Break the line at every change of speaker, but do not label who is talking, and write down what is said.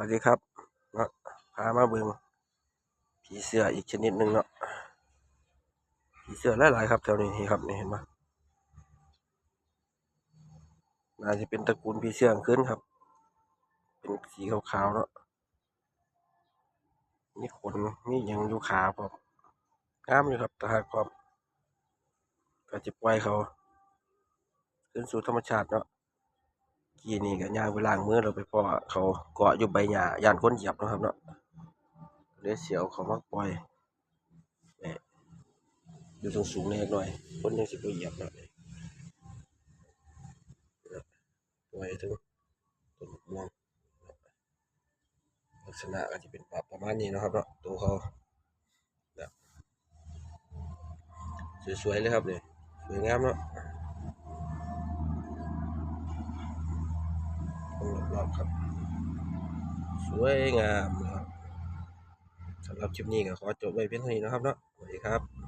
วัสดีครับเนาะพามาเบิงผีเสื้ออีกชนิดหนึ่งเนาะผีเสื้อหลายๆครับแถวนี้นี่ครับนี่เห็นไหมน่าจะเป็นตระกูลผีเสื้อกลางคืนครับ เป็นสีขาวๆเนาะมีขนมีหยังอยู่ขาพร้อมงามอยู่ครับแต่หากความก็จะปล่อยเขา ขึ้นสู่ธรรมชาติเนาะ กี้นี่ก็ย่างไปล้างมือเราไปพอเขาเกาะอยู่ใบหญ้าย่านคนเหยียบนะครับเนาะเลยเสียวเขามาปล่อยอยู่ตรงสูงเล็กหน่อย คนยังสิบเหยียบเนาะปล่อยถึงต้นมะม่วงลักษณะก็จะเป็นแบบประมาณนี้นะครับเนาะตัวเขาแบบสวยๆเลยครับเนี่ยสวยงามเนาะ รอบๆครับ สวยงามนะครับสำหรับคลิปนี้ก็ขอจบไว้เพียงเท่านี้นะครับเนาะสวัสดีครับ